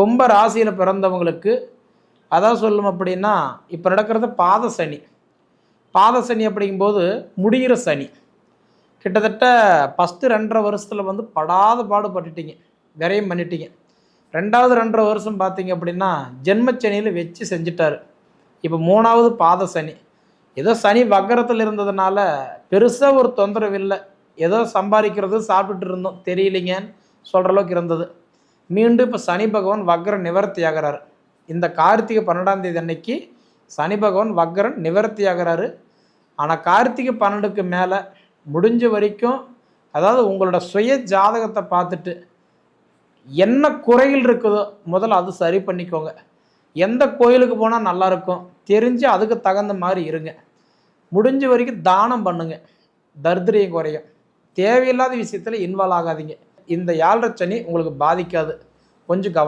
கும்ப ராசியில் பிறந்தவங்களுக்கு அதான் சொல்லும் அப்படின்னா இப்போ நடக்கிறது பாத சனி. பாத சனி அப்படிங்கும்போது முடிகிற சனி. கிட்டத்தட்ட ஃபஸ்ட்டு ரெண்டரை வருஷத்தில் வந்து படாத பாடுபட்டுட்டீங்க. விரையும் பண்ணிட்டீங்க. ரெண்டாவது ரெண்டரை வருஷம் பார்த்தீங்க அப்படின்னா ஜென்மச்சனியில் வச்சு செஞ்சிட்டாரு. இப்போ மூணாவது பாத சனி. ஏதோ சனி வக்கரத்தில் இருந்ததுனால பெருசாக ஒரு தொந்தரவு இல்லை. ஏதோ சம்பாதிக்கிறது சாப்பிட்டுட்டு இருந்தோம். தெரியலிங்கன்னு சொல்கிற அளவுக்கு இருந்தது. மீண்டும் இப்போ சனி பகவான் வக்ர நிவர்த்தி ஆகிறார். இந்த கார்த்திகை பன்னெண்டாம் தேதி அன்னைக்கு சனி பகவான் வக்ரன் நிவர்த்தி ஆகிறாரு. ஆனால் கார்த்திகை பன்னெண்டுக்கு மேலே முடிஞ்ச வரைக்கும் அதாவது உங்களோட சுய ஜாதகத்தை பார்த்துட்டு என்ன குறைகள் இருக்குதோ முதல்ல அது சரி பண்ணிக்கோங்க. எந்த கோயிலுக்கு போனால் நல்லாயிருக்கும் தெரிஞ்சு அதுக்கு தகுந்த மாதிரி இருங்க. முடிஞ்ச வரைக்கும் தானம் பண்ணுங்க. தரித்திரியம் குறையும். தேவையில்லாத விஷயத்தில் இன்வால்வ் ஆகாதீங்க. இந்த யாழ்ரச்சனி உங்களுக்கு பாதிக்காது. கொஞ்சம் கவனம்